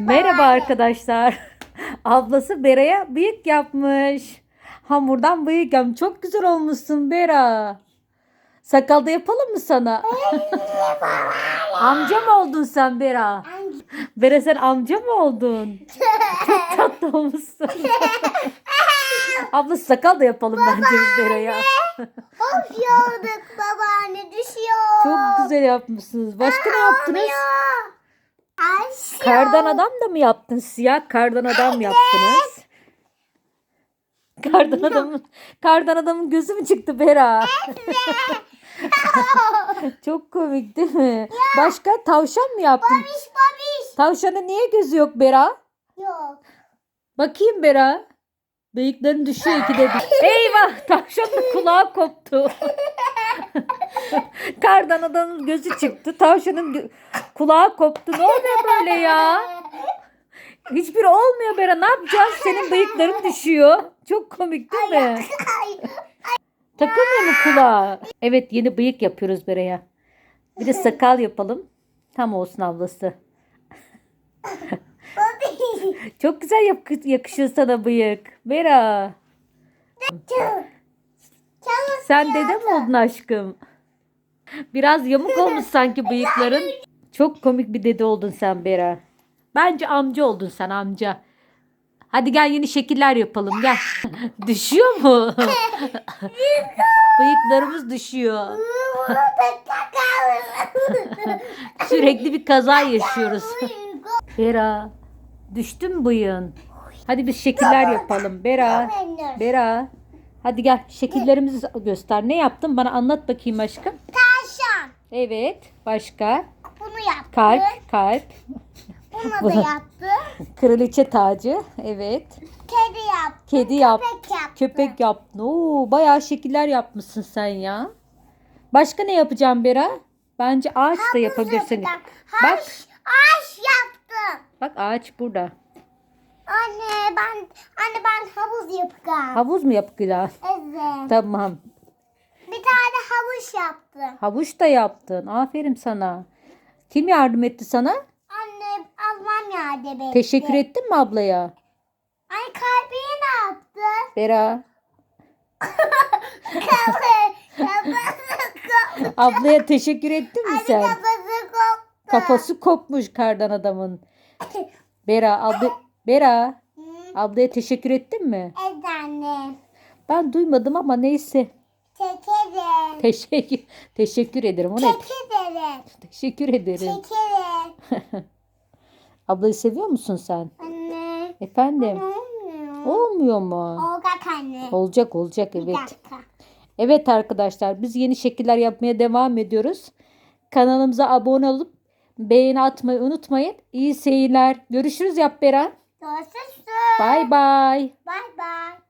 Merhaba arkadaşlar. Ablası Bera'ya bıyık yapmış. Hamurdan bıyık yapmış. Çok güzel olmuşsun Bera. Sakalda yapalım mı sana? amca mı oldun sen Bera? Bera sen amca mı oldun? Çok tatlı olmuşsun. Ablası sakal da yapalım bence biz Bera'ya. Of yolduk babaanne düşüyor. Çok güzel yapmışsınız. Başka ne yaptınız? Ayşe. Kardan adam da mı yaptın? Siyah kardan adam yaptınız. Kardan adamın kardan adamın gözü mü çıktı Bera? Çok komik değil mi? Başka tavşan mı yaptın? Babiş babiş. Tavşanın niye gözü yok Bera? Yok. Bakayım Bera. Bıyıkların düşüyor ikide bir. Eyvah tavşanın kulağı koptu. Kardan adamın gözü çıktı. Tavşanın kulağı koptu. Ne oluyor böyle ya? Hiçbiri olmuyor Bera. Ne yapacağız? Senin bıyıkların düşüyor. Çok komik değil mi? Takılmıyor mu kulağa? Evet yeni bıyık yapıyoruz Bera'ya. Bir de sakal yapalım. Tam olsun ablası. Çok güzel yak- yakışır sana bıyık. Bera. Sen dede mi oldun aşkım? Biraz yamuk olmuş sanki bıyıkların. Çok komik bir dede oldun sen Bera. Bence amca oldun sen amca. Hadi gel yeni şekiller yapalım gel. düşüyor mu? Bıyıklarımız düşüyor. Sürekli bir kaza yaşıyoruz. Bera düştü mü bıyığın? Hadi biz şekiller yapalım. Bera. Bera. Hadi gel şekillerimizi göster. Ne yaptın? Bana anlat bakayım aşkım. Evet. Başka? Bunu yaptı. Kalp, kalp. Bunu da yaptı. Kraliçe tacı. Evet. Kedi yaptı. Kedi yap. Köpek yaptı. Köpek yaptın. Oo, bayağı şekiller yapmışsın sen ya. Başka ne yapacağım Bera? Bence ağaç da yapabilirsin. yapacağım. Bak, haş yaptım. bak ağaç burada. Anne ben anne ben havuz yapacağım. Havuz mu yapacağız? evet. Tamam. Bir tane havuç yaptım. Havuç da yaptın. Aferin sana. Kim yardım etti sana? Anne ablam yardım etti. Teşekkür ettin mi ablaya? Anne kalbiye ne yaptı? Bera. Kafası koptu. Ablaya teşekkür ettin mi Anne sen? kafası koptu. Kafası kopmuş kardan adamın. Bera, abla, Bera. Hı, Ablaya teşekkür ettin mi? Evet anne. Ben duymadım ama neyse. Çekerim. Teşekkür teşekkür ederim. O ne? Çekerim. Teşekkür ederim. Çekerim. Ablayı seviyor musun sen? Anne. Efendim? Olmuyor. Olmuyor mu? Olacak anne. Olacak olacak Bir evet. dakika. Evet arkadaşlar biz yeni şekiller yapmaya devam ediyoruz. Kanalımıza abone olup beğeni atmayı unutmayın. İyi seyirler. Görüşürüz yap Bera. Görüşürüz. Bay bay. Bye bye.